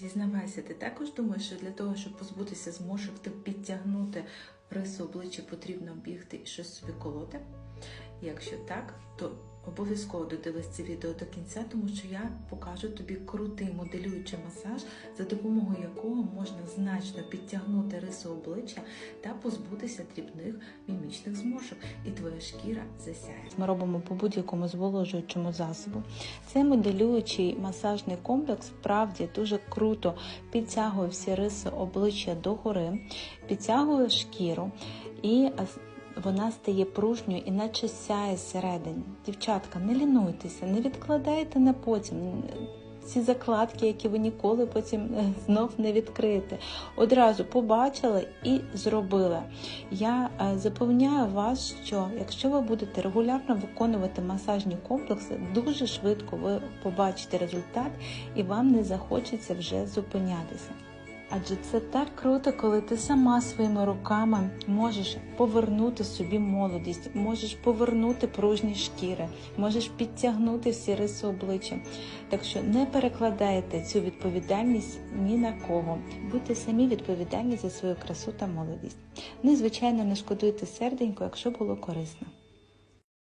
Зізнавайся, ти також думаєш, що для того, щоб позбутися зморшок ти підтягнути рису обличчя, потрібно бігти і щось собі колоти? Якщо так, то обов'язково додивись це відео до кінця, тому що я покажу тобі крутий моделюючий масаж, за допомогою якого можна значно підтягнути рису обличчя та позбутися дрібних мімічних зморшок, і твоя шкіра засяє. Ми робимо по будь-якому зволожуючому засобу. Цей моделюючий масажний комплекс справді дуже круто підтягує всі риси обличчя догори, підтягує шкіру і вона стає пружньою і наче сяє зсередині. Дівчатка, не лінуйтеся, не відкладайте на потім. Ці закладки, які ви ніколи потім е, знов не відкриєте. Одразу побачили і зробили. Я е, запевняю вас, що якщо ви будете регулярно виконувати масажні комплекси, дуже швидко ви побачите результат і вам не захочеться вже зупинятися. Адже це так круто, коли ти сама своїми руками можеш повернути собі молодість, можеш повернути пружні шкіри, можеш підтягнути всі риси обличчя. Так що не перекладайте цю відповідальність ні на кого. Будьте самі відповідальні за свою красу та молодість. Ну і, звичайно, не шкодуйте серденько, якщо було корисно.